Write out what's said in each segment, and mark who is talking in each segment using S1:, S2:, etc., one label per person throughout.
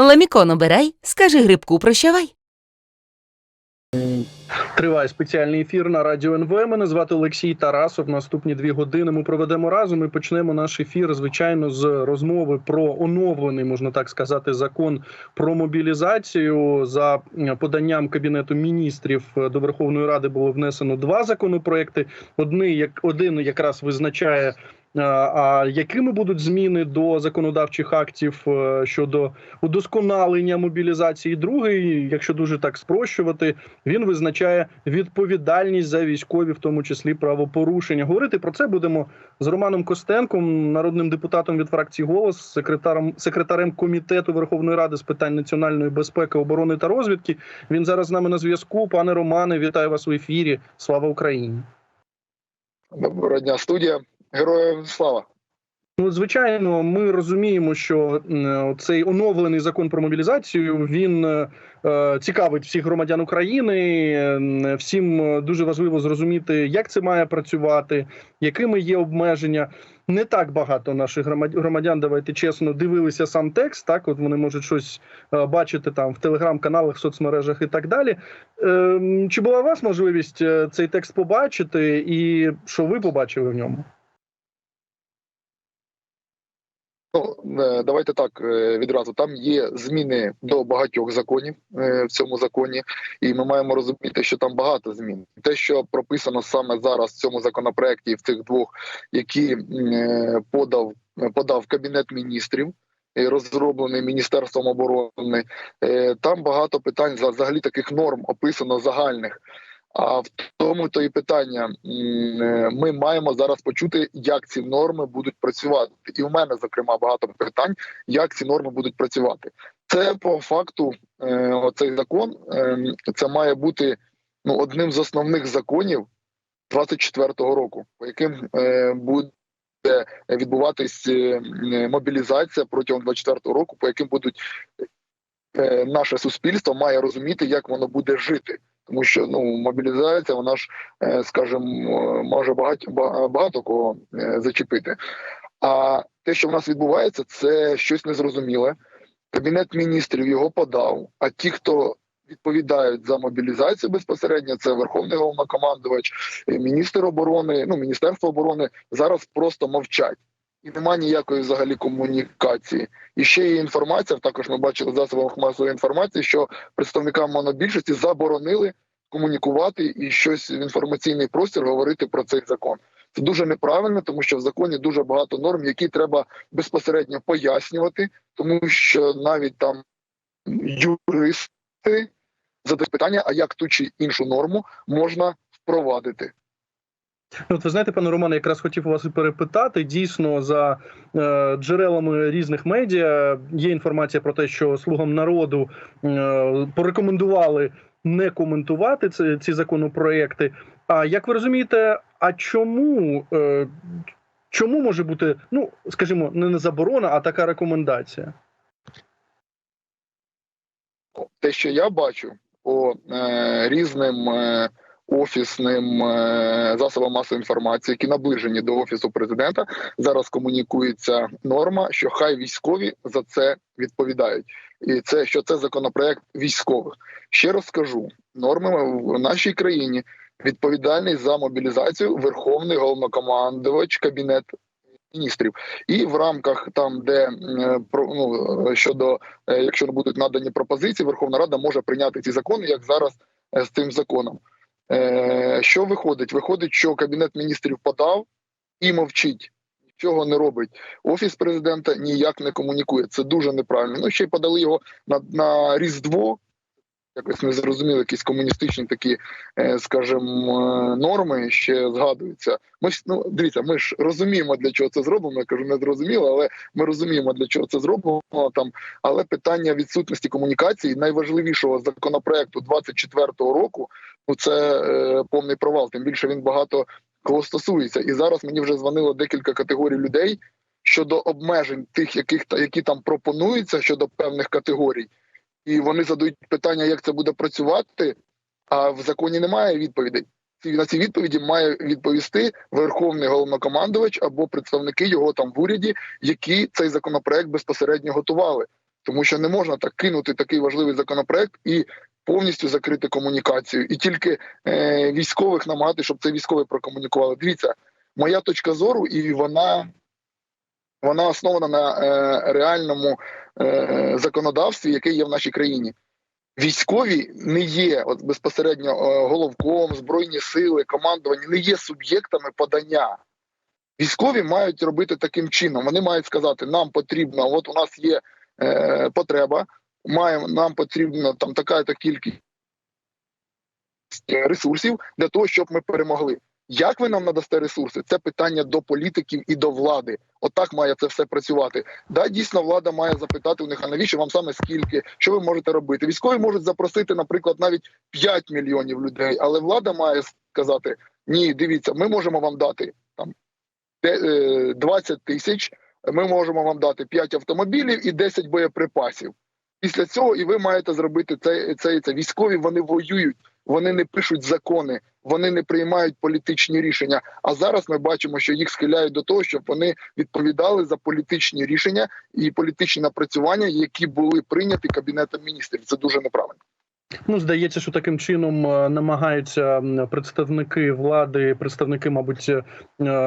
S1: Ламікон обирай, скажи грибку прощавай.
S2: Триває спеціальний ефір на радіо НВ. Мене звати Олексій Тарасов. Наступні дві години ми проведемо разом. і почнемо наш ефір, звичайно, з розмови про оновлений, можна так сказати, закон про мобілізацію. За поданням кабінету міністрів до Верховної Ради було внесено два законопроекти. Одний як один якраз визначає. А, А якими будуть зміни до законодавчих актів е, щодо удосконалення мобілізації? Другий, якщо дуже так спрощувати, він визначає відповідальність за військові, в тому числі правопорушення. Говорити про це будемо з Романом Костенком, народним депутатом від фракції голос, секретарем секретарем комітету Верховної Ради з питань національної безпеки, оборони та розвідки. Він зараз з нами на зв'язку. Пане Романе, вітаю вас у ефірі. Слава Україні!
S3: Доброго дня, студія. Героям слава.
S2: Ну, звичайно, ми розуміємо, що цей оновлений закон про мобілізацію він е, е, цікавить всіх громадян України. Всім е, дуже важливо зрозуміти, як це має працювати, якими є обмеження. Не так багато наших громадян, давайте чесно, дивилися сам текст. Так, от вони можуть щось е, бачити там в телеграм-каналах, соцмережах і так далі. Ем, Чи була у вас можливість е, цей текст побачити, і що ви побачили в ньому?
S3: Ну е, давайте так е, відразу. Там є зміни до багатьох законів е, в цьому законі, і ми маємо розуміти, що там багато змін. Те, що прописано саме зараз в цьому законопроекті, в цих двох, які подав подав кабінет міністрів. Розроблений міністерством оборони, там багато питань за- взагалі таких норм описано загальних. А в тому то і питання. Е, Ми маємо зараз почути, як ці норми будуть працювати. І у мене, зокрема, багато питань, як ці норми будуть працювати. Це по факту, е, оцей закон е, це має бути ну одним з основних законів 24-го року, по яким буде відбуватись мобілізація протягом 24-го року, по яким будуть наше суспільство має розуміти, як воно буде жити. Тому що ну мобілізація, вона ж, е, скажімо, може багато багато кого е, зачепити. А те, що в нас відбувається, це щось незрозуміле. Кабінет міністрів його подав. А ті, хто відповідають за мобілізацію безпосередньо, це Верховний головнокомандувач, е, міністр оборони, ну міністерство оборони зараз просто мовчать. І немає ніякої взагалі комунікації. І ще є інформація. Також ми бачили в засобах масової інформації, що представникам монобільшості заборонили комунікувати і щось в інформаційний простір говорити про цей закон. Це дуже неправильно, тому що в законі дуже багато норм, які треба безпосередньо пояснювати, тому що навіть там юристи задають питання, а як ту чи іншу норму можна впровадити.
S2: От ви знаєте, пане Романе, якраз хотів вас і перепитати. Дійсно, за е, джерелами різних медіа є інформація про те, що слугам народу е, порекомендували не коментувати ці, ці законопроекти. А як ви розумієте, а чому, е, чому може бути, ну скажімо, не заборона, а така рекомендація?
S3: Те, що я бачу по е, різним е, офісним е, засобам масової інформації, які наближені до офісу президента, зараз комунікується норма, що хай військові за це відповідають, і це що це законопроект військових. Ще раз скажу, норми в нашій країні відповідальний за мобілізацію Верховний головнокомандувач кабінет. Міністрів і в рамках там, де е, про ну щодо е, якщо будуть надані пропозиції, Верховна Рада може прийняти ці закони, як зараз з цим законом. Е, Що виходить? Виходить, що кабінет міністрів подав і мовчить. Нічого не робить. Офіс президента ніяк не комунікує. Це дуже неправильно. Ну ще й подали його на, на Різдво. Якось не зрозуміло, якісь комуністичні такі, е, скажімо, е, норми ще згадуються. Ми ж ну дивіться, ми ж розуміємо, для чого це зроблено. Я кажу, не зрозуміло, але ми розуміємо, для чого це зроблено там. Але питання відсутності комунікації найважливішого законопроекту 24-го року. Ну це е, повний провал. Тим більше він багато кого стосується. І зараз мені вже дзвонило декілька категорій людей щодо обмежень тих, яких які там пропонуються щодо певних категорій і вони задають питання, як це буде працювати. А в законі немає відповідей. На ці відповіді має відповісти верховний головнокомандувач або представники його там в уряді, які цей законопроект безпосередньо готували. тому що не можна так кинути такий важливий законопроект і повністю закрити комунікацію, і тільки е, військових намагати, щоб це військові прокомунікували. Дивіться, моя точка зору, і вона, вона основана на е, реальному е, законодавстві, яке є в нашій країні. Військові не є от безпосередньо е, головком, збройні сили, командування не є суб'єктами подання. Військові мають робити таким чином. Вони мають сказати: нам потрібно, от у нас є е, потреба, маємо нам потрібна там така та кількість ресурсів для того, щоб ми перемогли. Як ви нам надасте ресурси? Це питання до політиків і до влади. Отак має це все працювати. Да, дійсно, влада має запитати у них, а навіщо вам саме скільки, що ви можете робити? Військові можуть запросити, наприклад, навіть 5 мільйонів людей, але влада має сказати: ні, дивіться, ми можемо вам дати там е, 20 тисяч. Ми можемо вам дати 5 автомобілів і 10 боєприпасів. Після цього і ви маєте зробити це, це це. Військові вони воюють, вони не пишуть закони, вони не приймають політичні рішення. А зараз ми бачимо, що їх схиляють до того, щоб вони відповідали за політичні рішення і політичні напрацювання, які були прийняті кабінетом міністрів. Це дуже неправильно.
S2: Ну, здається, що таким чином е, намагаються представники влади, представники, мабуть, е,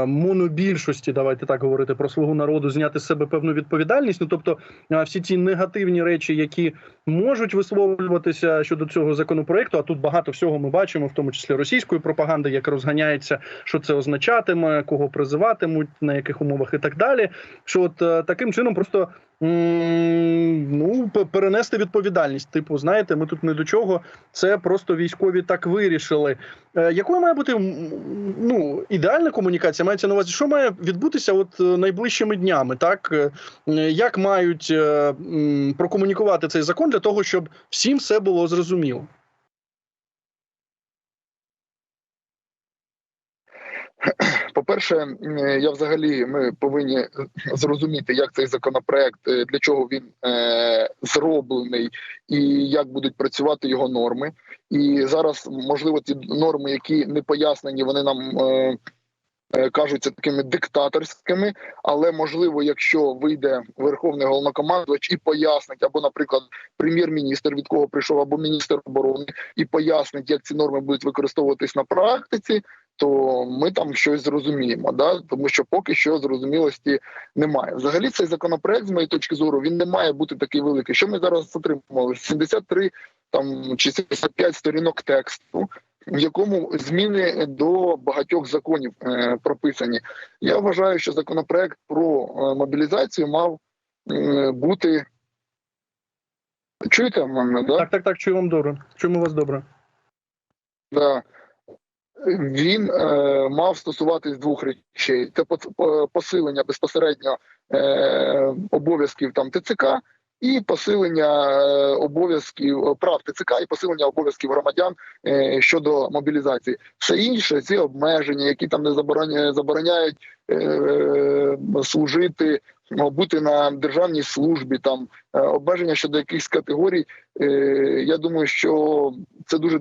S2: монобільшості, давайте так говорити про слугу народу, зняти з себе певну відповідальність. Ну тобто, е, всі ті негативні речі, які можуть висловлюватися щодо цього законопроекту, а тут багато всього ми бачимо, в тому числі російської пропаганди, яка розганяється, що це означатиме, кого призиватимуть, на яких умовах і так далі. Що от е, таким чином просто. Ну, перенести відповідальність. Типу, знаєте, ми тут не до чого. Це просто військові так вирішили. Е, якою має бути ну ідеальна комунікація? Мається на увазі, що має відбутися от е, найближчими днями? Так Е, як мають прокомунікувати цей закон для того, щоб всім все було зрозуміло?
S3: По-перше, я взагалі ми повинні зрозуміти, як цей законопроект, е, для чого він е, зроблений, і як будуть працювати його норми. І зараз, можливо, ті норми, які не пояснені, вони нам е, е, кажуться такими диктаторськими. Але можливо, якщо вийде верховний головнокомандувач і пояснить, або, наприклад, прем'єр-міністр, від кого прийшов, або міністр оборони, і пояснить, як ці норми будуть використовуватись на практиці, то ми там щось зрозуміємо, да тому що поки що зрозумілості немає. Взагалі, цей законопроект, з моєї точки зору, він не має бути такий великий. Що ми зараз отримали? 73 там чи 75 сторінок тексту, в якому зміни до багатьох законів е, прописані. Я вважаю, що законопроект про е, мобілізацію мав е, бути. Чуєте мене, да?
S2: Так, так, так, чуємо добре. Чуємо вас добре.
S3: Да. Він е, мав стосуватись двох речей: це посилення безпосередньо е, обов'язків там ТЦК і посилення е, обов'язків прав ТЦК і посилення обов'язків громадян щодо мобілізації. Все інше ці обмеження, які там не забороняють, служити, бути на державній службі, там е, обмеження щодо якихось категорій. Е, я думаю, що це дуже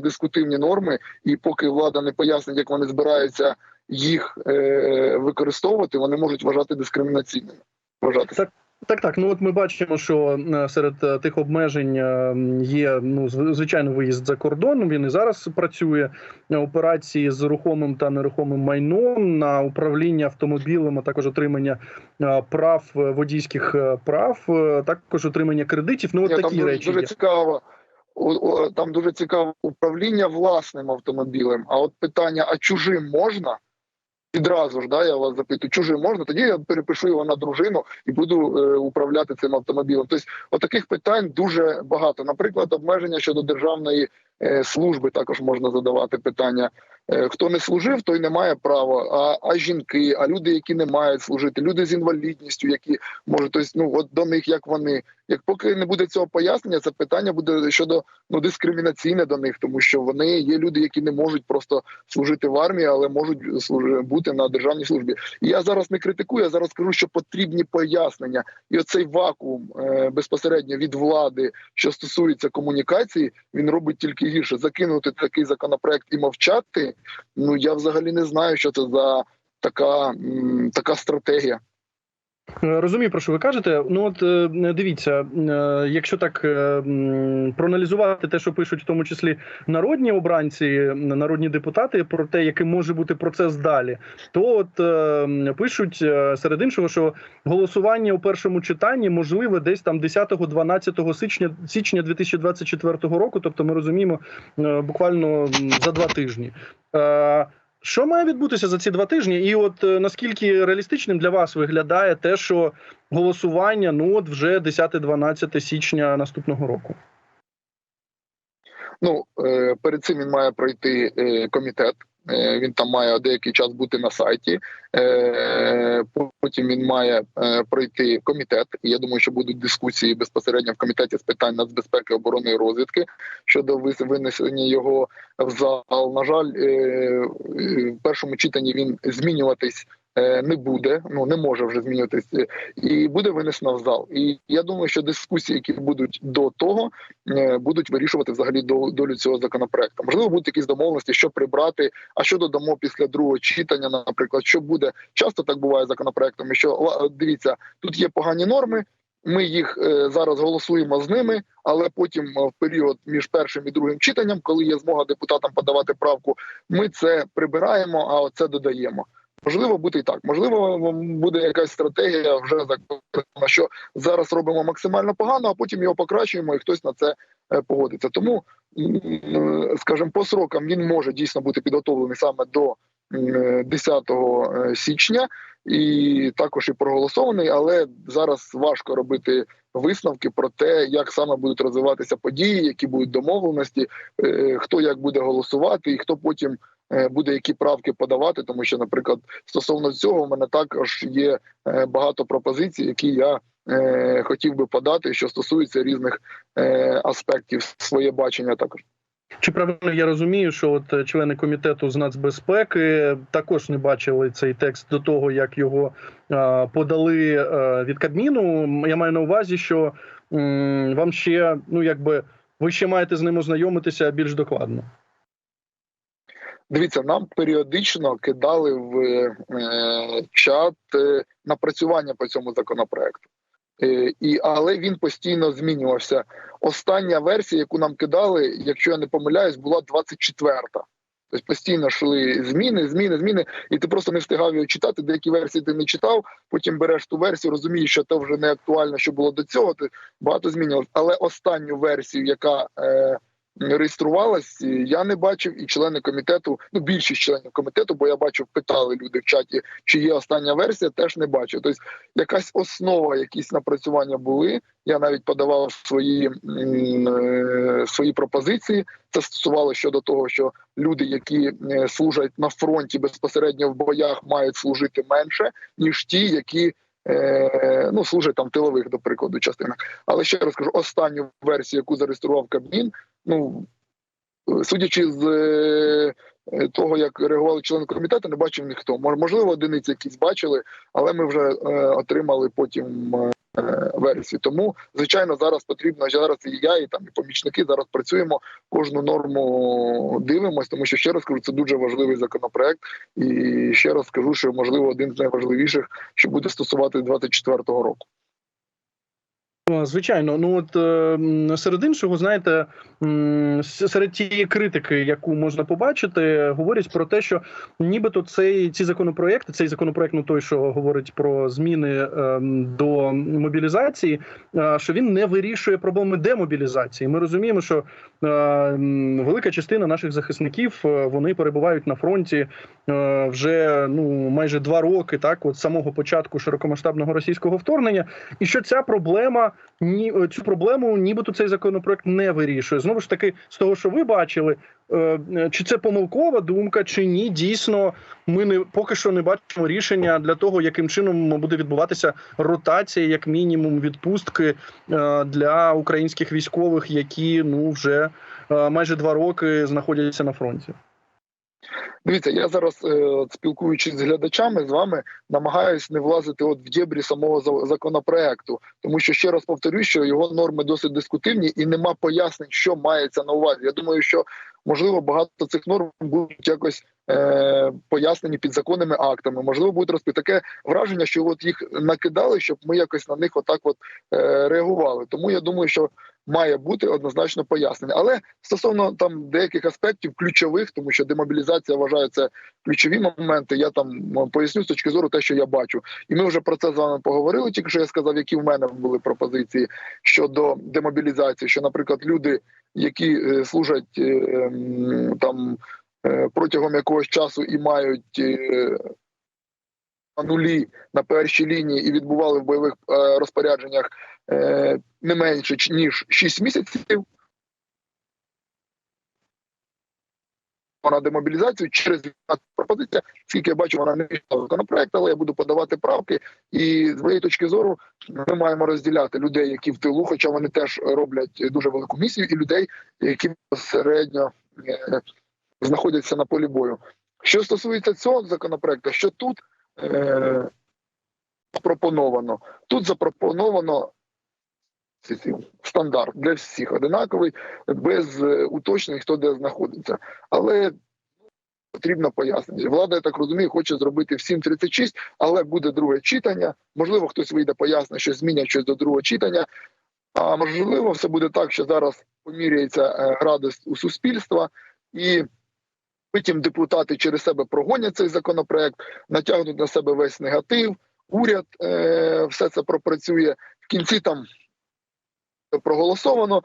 S3: дискутивні норми, і поки влада не пояснить, як вони збираються їх е, використовувати, вони можуть вважати дискримінаційними. Вважатися.
S2: Так, так. Ну от ми бачимо, що е, серед е, тих обмежень е, є ну зв- звичайно виїзд за кордон. Він і зараз працює операції з рухомим та нерухомим майном на управління автомобілем, а також отримання прав водійських прав, також отримання кредитів. Ну от
S3: Ні,
S2: такі
S3: там
S2: речі.
S3: дуже
S2: є.
S3: цікаво. Там дуже цікаве управління власним автомобілем. А от питання: а чужим можна? Відразу ж, да, я вас запитую, чужим можна, тоді я перепишу його на дружину і буду е, управляти цим автомобілем. Тобто, отаких питань дуже багато. Наприклад, обмеження щодо державної служби також можна задавати питання. Е, хто не служив, той не має права. А, а жінки, а люди, які не мають служити, люди з інвалідністю, які можуть, тобто, ну от до них як вони. Як поки не буде цього пояснення, це питання буде щодо ну дискримінаційне до них, тому що вони є люди, які не можуть просто служити в армії, але можуть служи, бути на державній службі. І я зараз не критикую, я зараз кажу, що потрібні пояснення, і оцей вакуум е, безпосередньо від влади, що стосується комунікації, він робить тільки гірше. Закинути такий законопроект і мовчати. Ну я взагалі не знаю, що це за така, така стратегія.
S2: Е, Розумію, про що ви кажете. Ну от е, дивіться, е, якщо так проаналізувати те, що пишуть в тому числі народні обранці, народні депутати, про те, яким може бути процес далі, то от пишуть серед іншого, що голосування у першому читанні можливе десь там 10-12 січня січня 2024 року. Тобто, ми розуміємо буквально за два тижні. Що має відбутися за ці два тижні? І от е, наскільки реалістичним для вас виглядає те, що голосування ну от вже 10-12 січня наступного року?
S3: Ну е, перед цим він має пройти е, комітет. Е, Він там має деякий час бути на сайті. Е, Потім він має е, пройти комітет. Я думаю, що будуть дискусії безпосередньо в комітеті з питань нацбезпеки, оборони і розвідки щодо винесення його в зал. На жаль, в першому читанні він змінюватись. Е, Не буде, ну не може вже змінюватись, е, і буде винесено в зал. І я думаю, що дискусії, які будуть до того, е, будуть вирішувати взагалі до- долю цього законопроекту. Можливо, будуть якісь домовленості, що прибрати, а що додамо після другого читання, наприклад, що буде часто так буває з законопроектами. Що дивіться, тут є погані норми. Ми їх зараз голосуємо з ними, але потім в період між першим і другим читанням, коли є змога депутатам подавати правку, ми це прибираємо, а оце додаємо. Можливо, буде і так. Можливо, буде якась стратегія вже закладена, що зараз робимо максимально погано, а потім його покращуємо, і хтось на це е, погодиться. Тому, е, скажімо, по срокам він може дійсно бути підготовлений саме до е, 10 е, січня, і також і проголосований. Але зараз важко робити висновки про те, як саме будуть розвиватися події, які будуть домовленості, хто як буде голосувати, і хто потім буде які правки подавати. Тому що, наприклад, стосовно цього, в мене також є е, багато пропозицій, які я е, хотів би подати, що стосуються різних е, аспектів своє бачення також.
S2: Чи правильно я розумію, що от е, члени комітету з нацбезпеки також не бачили цей текст до того, як його е, подали е, від Кабміну? Я маю на увазі, що вам ще ну якби ви ще маєте з ним ознайомитися більш докладно.
S3: Дивіться, нам періодично кидали в е, чат е, напрацювання по цьому законопроекту. Е, і, але він постійно змінювався. Остання версія, яку нам кидали, якщо я не помиляюсь, була 24-та. Тобто постійно йшли зміни, зміни, зміни, і ти просто не встигав його читати. Деякі версії ти не читав. Потім береш ту версію, розумієш, що це вже не актуально, що було до цього. Ти багато змінював. Але останню версію, яка е, реєструвалась, я не бачив, і члени комітету, ну більшість членів комітету, бо я бачив, питали люди в чаті, чи є остання версія, теж не бачив. Тобто, якась основа, якісь напрацювання були. Я навіть подавав свої е, свої пропозиції. Це стосувалося щодо того, що люди, які е, служать на фронті безпосередньо в боях, мають служити менше ніж ті, які ну служить там тилових, до прикладу, частинах. Але ще раз кажу, останню версію, яку зареєстрував Кабмін, ну е, судячи з е, е, того, як реагували члени комітету, не бачив ніхто. Мож- Можливо, одиниці якісь бачили, але ми вже е, отримали потім. е, Версії тому, звичайно, зараз потрібно зараз і я, і там і помічники зараз працюємо. Кожну норму дивимось, тому що ще раз кажу, це дуже важливий законопроект. І ще раз скажу, що можливо один з найважливіших, що буде стосувати 24-го року.
S2: Звичайно, ну от е, серед іншого, знаєте, серед тієї критики, яку можна побачити, говорять про те, що нібито цей ці законопроекти, цей законопроект, ну той, що говорить про зміни е, до мобілізації, е, що він не вирішує проблеми демобілізації. Ми розуміємо, що е, велика частина наших захисників е, вони перебувають на фронті е, вже ну майже два роки, так от самого початку широкомасштабного російського вторгнення, і що ця проблема ні е, цю проблему, нібито цей законопроект не вирішує. Знову ж таки, з того, що ви бачили, е, е, чи це помилкова думка, чи ні, дійсно, ми не поки що не бачимо рішення для того, яким чином буде відбуватися ротація, як мінімум, відпустки для українських військових, які ну вже майже два роки знаходяться на фронті.
S3: Дивіться, я зараз е, спілкуючись з глядачами з вами, намагаюсь не влазити от в дєбрі самого законопроекту, тому що ще раз повторюю, що його норми досить дискутивні і нема пояснень, що мається на увазі. Я думаю, що можливо багато цих норм будуть якось е, пояснені підзаконними актами. Можливо, буде розпи таке враження, що от їх накидали, щоб ми якось на них отак от е, реагували. Тому я думаю, що має бути однозначно пояснення. Але стосовно там деяких аспектів ключових, тому що демобілізація вважаю це ключові моменти. Я там поясню з точки зору те, що я бачу, і ми вже про це з вами поговорили. Тільки що я сказав, які в мене були пропозиції щодо демобілізації. Що, наприклад, люди, які е, служать е, там е, протягом якогось часу і мають. нулі на першій лінії і відбували в бойових розпорядженнях не менше ніж 6 місяців. На демобілізацію через 12 пропозиція, скільки я бачу, вона не війшла законопроект, але я буду подавати правки. І з моєї точки зору ми маємо розділяти людей, які в тилу, хоча вони теж роблять дуже велику місію, і людей, які безпосередньо е, знаходяться на полі бою. Що стосується цього законопроекту, що тут е, запропоновано? Тут запропоновано стандарт для всіх одинаковий, без е, уточнень, хто де знаходиться. Але потрібно пояснення. Влада, я так розумію, хоче зробити всім 36, але буде друге читання. Можливо, хтось вийде пояснить, що змінять щось до другого читання. А можливо, все буде так, що зараз поміряється е, радость у суспільства, і потім депутати через себе прогонять цей законопроект, натягнуть на себе весь негатив. Уряд е, все це пропрацює в кінці. Там проголосовано,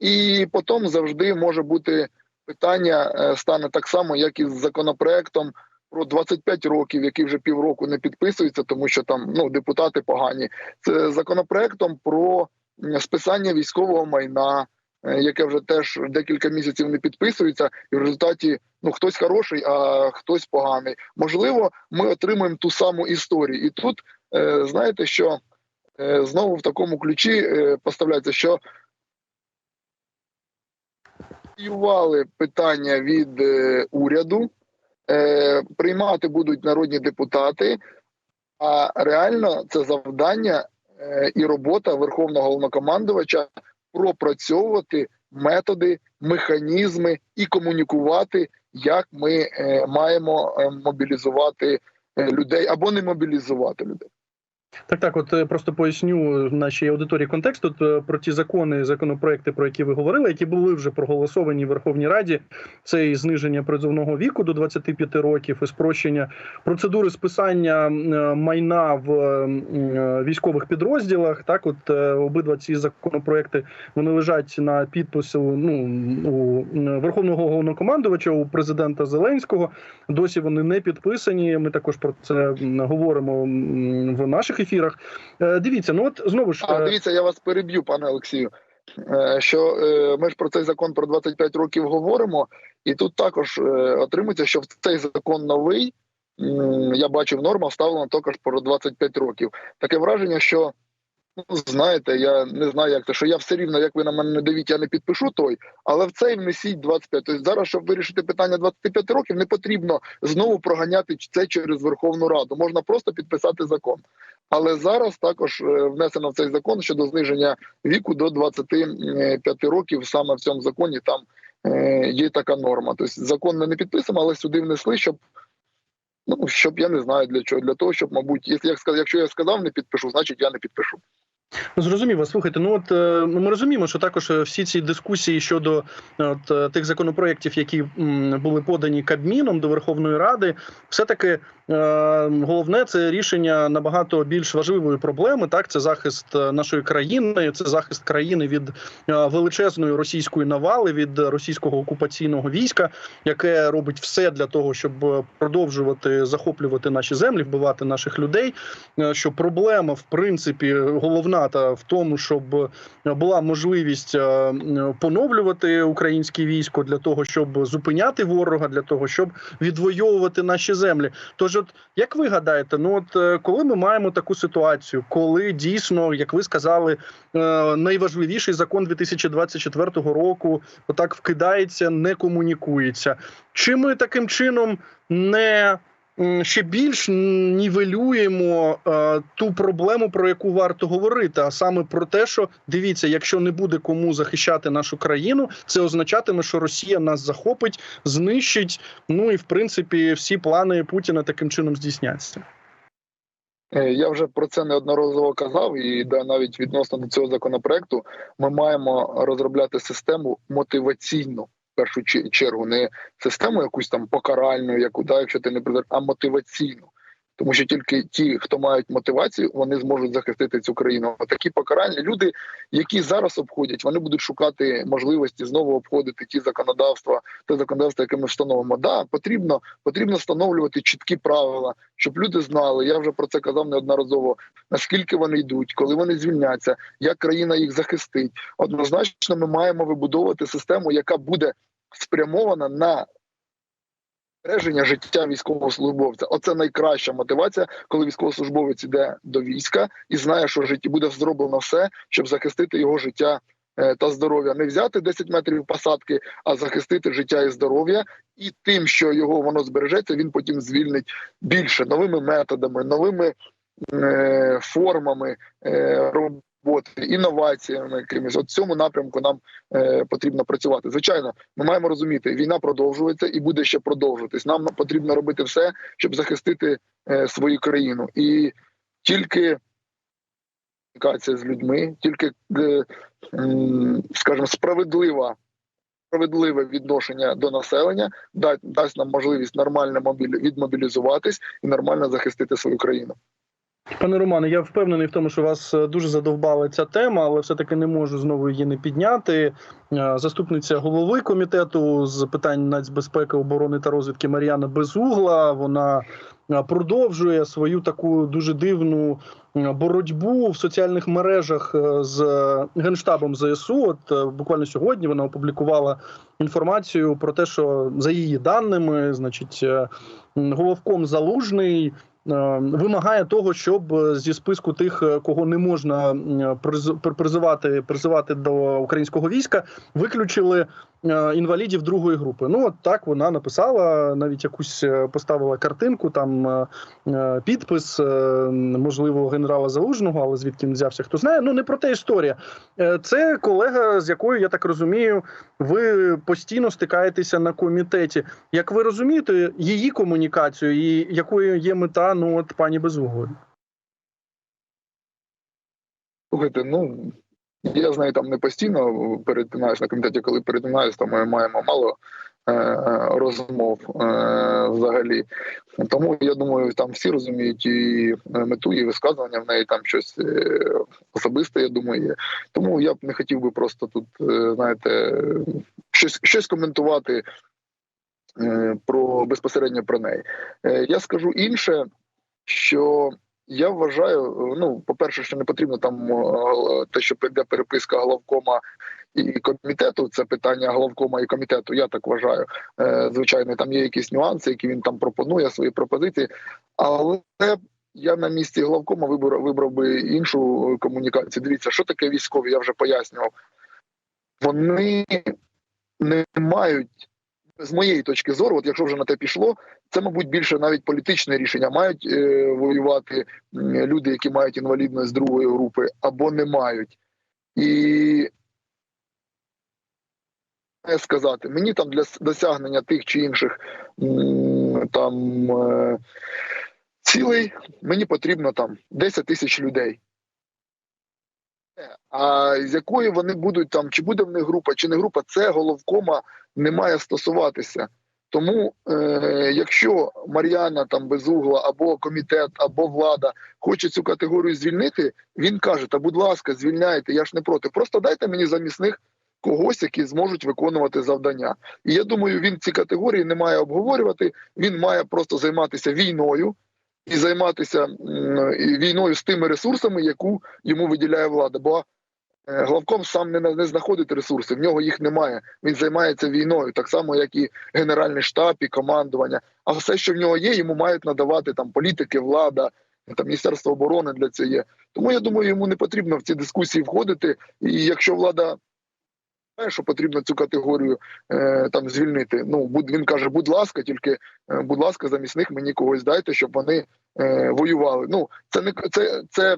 S3: і потім завжди може бути питання е, стане так само, як і з законопроектом про 25 років, який вже півроку не підписується, тому що там ну депутати погані. Це законопроектом про списання військового майна. е, Яке вже теж декілька місяців не підписується, і в результаті ну хтось хороший, а хтось поганий. Можливо, ми отримаємо ту саму історію. І тут е, знаєте, що знову в такому ключі е, поставляється, що ініціювали питання від е, уряду, е, приймати будуть народні депутати, а реально це завдання е, і робота Верховного головнокомандувача пропрацьовувати методи, механізми і комунікувати, як ми е, маємо е, мобілізувати е, людей або не мобілізувати людей.
S2: Так, так, от е, просто поясню нашій аудиторії контекст тут е, про ті закони, законопроекти, про які ви говорили, які були вже проголосовані в Верховній Раді. Це і зниження призовного віку до 25 років, і спрощення процедури списання е, майна в е, військових підрозділах. Так, от е, обидва ці законопроекти вони лежать на підпису ну у Верховного головнокомандувача у президента Зеленського. Досі вони не підписані. Ми також про це говоримо в наших ефірах. Е, Дивіться, ну от знову ж
S3: А
S2: е,
S3: дивіться, я вас переб'ю, пане Олексію. Е, Що ми ж про цей закон про 25 років говоримо, і тут також отримується, що в цей закон новий я бачив норма вставлена також про 25 років. Таке враження, що знаєте, я не знаю, як це, що я все рівно, як ви на мене не дивіть, я не підпишу той, але в цей внесіть 25. Тобто зараз, щоб вирішити питання 25 років, не потрібно знову проганяти це через Верховну Раду. Можна просто підписати закон. Але зараз також е, внесено в цей закон щодо зниження віку до 25 років. Саме в цьому законі там е, є така норма. Тобто закон ми не підписуємо, але сюди внесли, щоб ну щоб я не знаю для чого. Для того, щоб, мабуть, якщо я сказав, не підпишу, значить я не підпишу.
S2: Ну, Зрозуміло. Слухайте, ну от е, ми розуміємо, що також е, всі ці дискусії щодо е, от, тих законопроєктів, які були подані Кабміном до Верховної Ради, все таки головне це рішення набагато більш важливої проблеми. Так, це захист е, нашої країни, це захист країни від е, величезної російської навали, від російського окупаційного війська, яке робить все для того, щоб е, продовжувати захоплювати наші землі, вбивати наших людей. Е, Що проблема, в принципі, головна та в тому, щоб була можливість е, поновлювати українське військо для того, щоб зупиняти ворога, для того, щоб відвоювати наші землі. Тож, от як ви гадаєте, ну от е, коли ми маємо таку ситуацію, коли дійсно, як ви сказали, е, найважливіший закон 2024 року отак вкидається, не комунікується, чи ми таким чином не ще більш нівелюємо е, ту проблему, про яку варто говорити, а саме про те, що дивіться, якщо не буде кому захищати нашу країну, це означатиме, що Росія нас захопить, знищить. Ну і в принципі всі плани Путіна таким чином здійсняться.
S3: Е, Я вже про це неодноразово казав, і да, навіть відносно до цього законопроекту ми маємо розробляти систему мотиваційну. В першу чергу не систему якусь там покаральну, яку да, якщо ти не придер, а мотиваційну. Тому що тільки ті, хто мають мотивацію, вони зможуть захистити цю країну. А Такі покаральні люди, які зараз обходять, вони будуть шукати можливості знову обходити ті законодавства, те законодавство, яке ми встановимо. Да, потрібно потрібно встановлювати чіткі правила, щоб люди знали. Я вже про це казав неодноразово. Наскільки вони йдуть, коли вони звільняться, як країна їх захистить. Однозначно, ми маємо вибудовувати систему, яка буде спрямована на збереження життя військовослужбовця. Оце найкраща мотивація, коли військовослужбовець іде до війська і знає, що житті буде зроблено все, щоб захистити його життя. е, Та здоров'я не взяти 10 метрів посадки, а захистити життя і здоров'я, і тим, що його воно збережеться, він потім звільнить більше новими методами, новими е, формами е, роботи, інноваціями якимись. От цьому напрямку нам е, потрібно працювати. Звичайно, ми маємо розуміти, війна продовжується і буде ще продовжуватись. Нам потрібно робити все, щоб захистити е, свою країну, і тільки комунікація з людьми, тільки е, скажімо, справедлива. Справедливе відношення до населення да- дасть нам можливість нормально мобілі- відмобілізуватись і нормально захистити свою країну.
S2: Пане Романе, я впевнений в тому, що вас е, дуже задовбала ця тема, але все-таки не можу знову її не підняти. Е, Заступниця голови комітету з питань нацбезпеки, оборони та розвідки Мар'яна Безугла. Вона е, продовжує свою таку дуже дивну боротьбу в соціальних мережах з генштабом ЗСУ. От буквально сьогодні вона опублікувала інформацію про те, що за її даними, значить, головком залужний. Е, Вимагає того, щоб е, зі списку тих, е, кого не можна призивати, призивати до українського війська, виключили інвалідів другої групи. Ну от так вона написала, навіть якусь е, поставила картинку, там е, е, підпис, е, можливо, генерала Залужного, але звідки він взявся, хто знає. Ну не про те історія. Е, Це колега, з якою я так розумію, ви постійно стикаєтеся на комітеті. Як ви розумієте, її комунікацію і якою є мета, ну от пані Безуглої?
S3: Слухайте, ну я знаю, там не постійно перетинаюсь на комітеті, коли перетинаюсь, то ми маємо мало е, розмов е, взагалі. Тому я думаю, там всі розуміють і мету, і висказування в неї там щось е, особисте, я думаю, є. Тому я б не хотів би просто тут, е, знаєте, щось, щось коментувати. е, Про безпосередньо про неї. Е, Я скажу інше, що я вважаю, ну, по-перше, що не потрібно там е, те, що прийде переписка головкома і комітету. Це питання головкома і комітету. Я так вважаю. Е, Звичайно, там є якісь нюанси, які він там пропонує свої пропозиції, але я на місці головкома вибрав вибрав би іншу комунікацію. Дивіться, що таке військові, я вже пояснював. Вони не мають. З моєї точки зору, от якщо вже на те пішло, це, мабуть, більше навіть політичне рішення. Мають е, воювати м, люди, які мають інвалідність другої групи, або не мають. І сказати, мені там для досягнення тих чи інших там е, цілей, мені потрібно там 10 тисяч людей. А з якої вони будуть там, чи буде в них група, чи не група, це головкома не має стосуватися. Тому, е, якщо Мар'яна там безугла або комітет, або влада хоче цю категорію звільнити, він каже: Та, будь ласка, звільняйте, я ж не проти. Просто дайте мені замість них когось, які зможуть виконувати завдання. І я думаю, він ці категорії не має обговорювати. Він має просто займатися війною і займатися війною з тими ресурсами, яку йому виділяє влада. Бо Е, Главком сам не, не знаходить ресурси, в нього їх немає. Він займається війною, так само, як і Генеральний штаб, і командування. А все, що в нього є, йому мають надавати там політики, влада, там Міністерство оборони для цього є. Тому я думаю, йому не потрібно в ці дискусії входити. І якщо влада що потрібно цю категорію е, там звільнити, ну будь він каже, будь ласка, тільки е, будь ласка, замість них мені когось дайте, щоб вони е, воювали. Ну це не це, це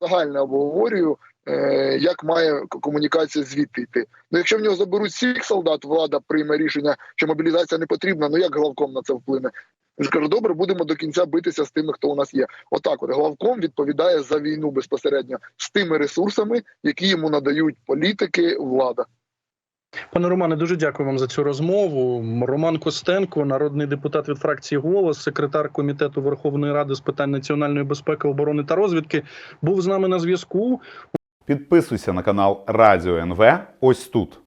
S3: загальне обговорюю. е, Як має комунікація звідти йти? Ну, якщо в нього заберуть всіх солдат, влада прийме рішення, що мобілізація не потрібна. Ну як главком на це вплине? Він скаже, добре, будемо до кінця битися з тими, хто у нас є. Отак, от главком відповідає за війну безпосередньо з тими ресурсами, які йому надають політики, влада.
S2: Пане Романе, дуже дякую вам за цю розмову. Роман Костенко, народний депутат від фракції Голос, секретар комітету Верховної Ради з питань національної безпеки, оборони та розвідки, був з нами на зв'язку.
S4: Підписуйся на канал Радіо НВ ось тут.